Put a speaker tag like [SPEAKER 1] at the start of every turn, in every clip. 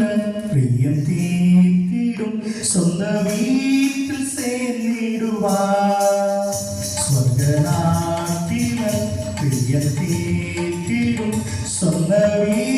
[SPEAKER 1] வீட்டில் பிரியம் தீட்டிடும் சொந்த வீட்டில் சேர்ந்திடுவார் சொந்த நாட்டில் சொந்த வீட்டில்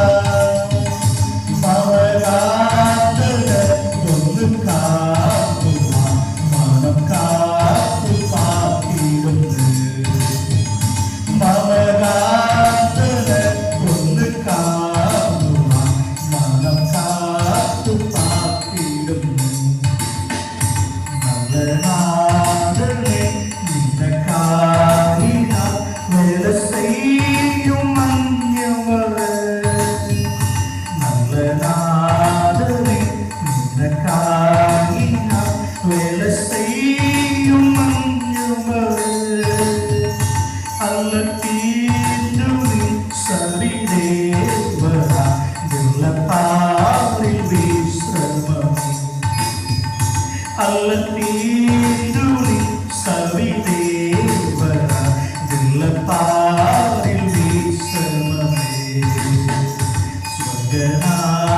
[SPEAKER 1] Yeah.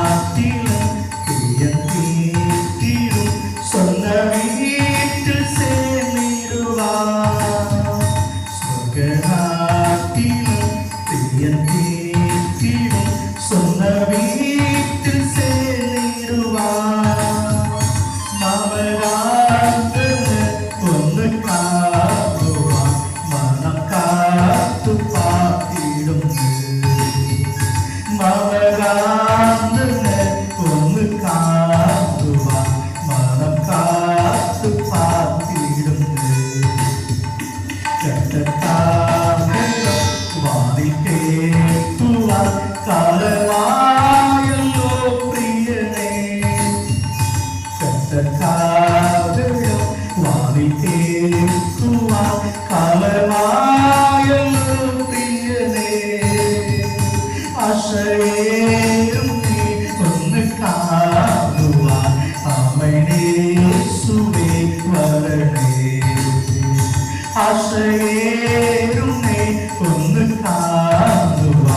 [SPEAKER 1] ആശ്രയേരുന്നേ ഒന്ന് കാണുക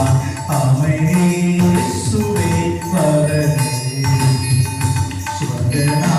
[SPEAKER 1] അമനേ സുവേ വരണേ. സ്വർഗനാ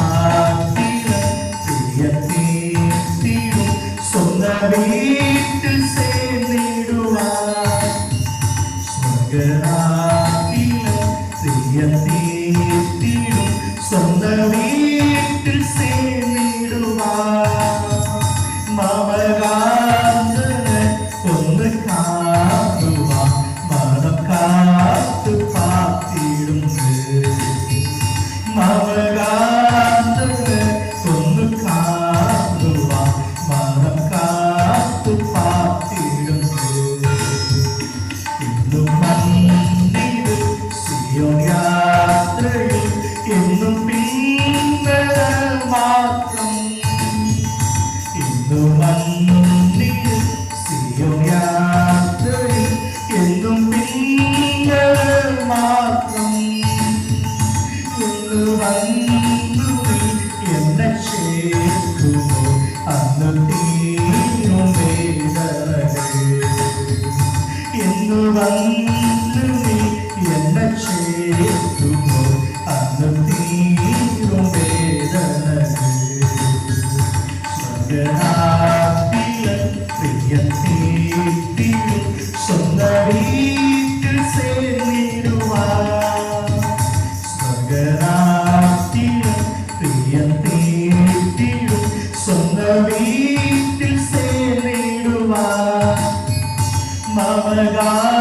[SPEAKER 1] വന്ന് നീ എന്നെ തീരും വീട്ടിൽ സേരുവാഗരാത്തിലും മമകാ